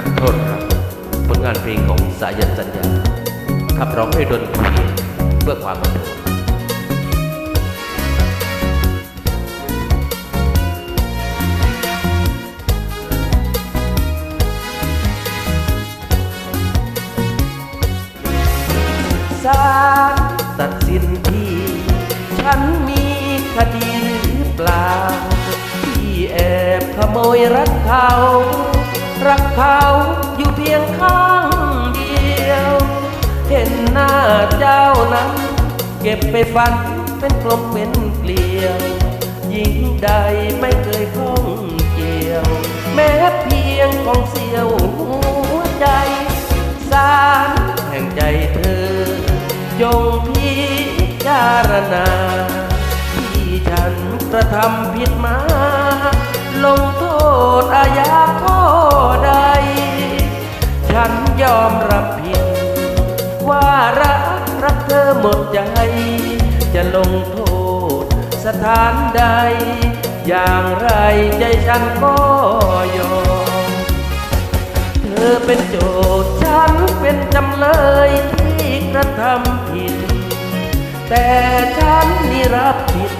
นักโทษครับผลงานเพลงของสายันสัญญาขับร้องให้ดนตรีเพื่อความบันเทิงศาลตัดสินที่ฉันมีคดีหรือเปล่าที่แอบขโมยรักเขา นั้น เก็บไปฝันเป็นกลมเป็นเกลียวหญิงใดไม่เคยข้องเกี่ยว แม้เพียงของเสียวหัวใจ สารแห่งใจเธอจงพิจารณา ที่ฉันกระทำผิดมา ลงโทษอาญาข้อใด ฉันยอมรับผิดว่ารัก รักเธอหมดใจ จะลงโทษสถานใด อย่างไรใจฉันก็ยอม เธอเป็นโจทย์ฉันเป็นจำเลยที่กระทำผิด แต่ฉันนี่รับผิด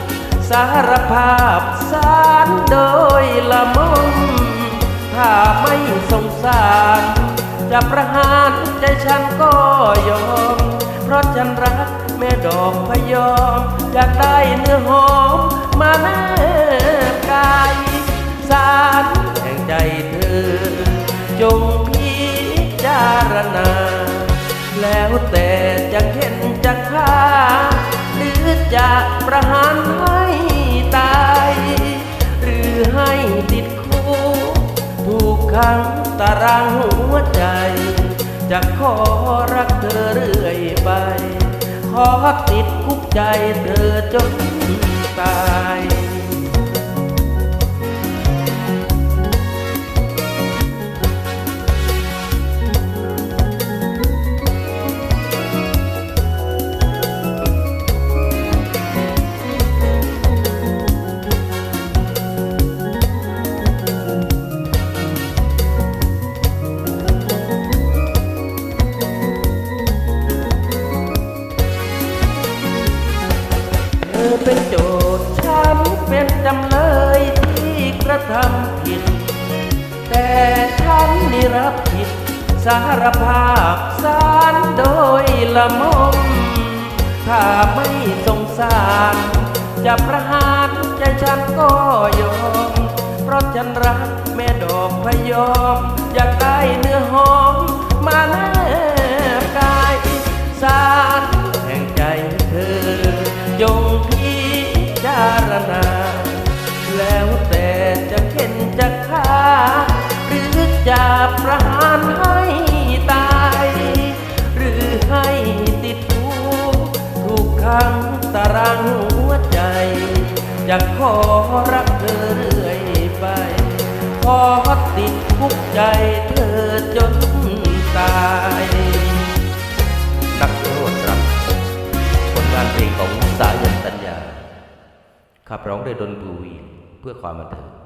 สารภาพสารโดยละมุนถ้าไม่สงสารจะประหารใจฉันก็ยอม เพราะฉันรักแม่ดอกพยอม อยากได้เนื้อหอมมาแนบกายสารแห่งใจเธอ จงพิจารณา แล้วแต่จะเข็นจะฆ่า หรือจะประหารให้ตาย หรือให้ติดคุกถูกขังตารางหัวใจ จะขอรักเธอเรื่อยไป ขอติดคุกใจเธอจนตาย ทำผิด แต่ฉันนี่รับผิด สารภาพสารโดยละมุนถ้าไม่สงสาร จะประหารใจฉันก็ยอม เพราะฉันรักแม่ดอกพยอม อยากได้เนื้อหอม มาแนบกายสา จะประหารให้ตาย หรือให้ติดคุกถูกขังตารางหัวใจ จะขอรักเธอเรื่อยไป ขอติดคุกใจเธอจนตายนักโทษรับผลงานเพลงของสายันสัญญาขับร้องโดยดนตรีเพื่อความบันเทิง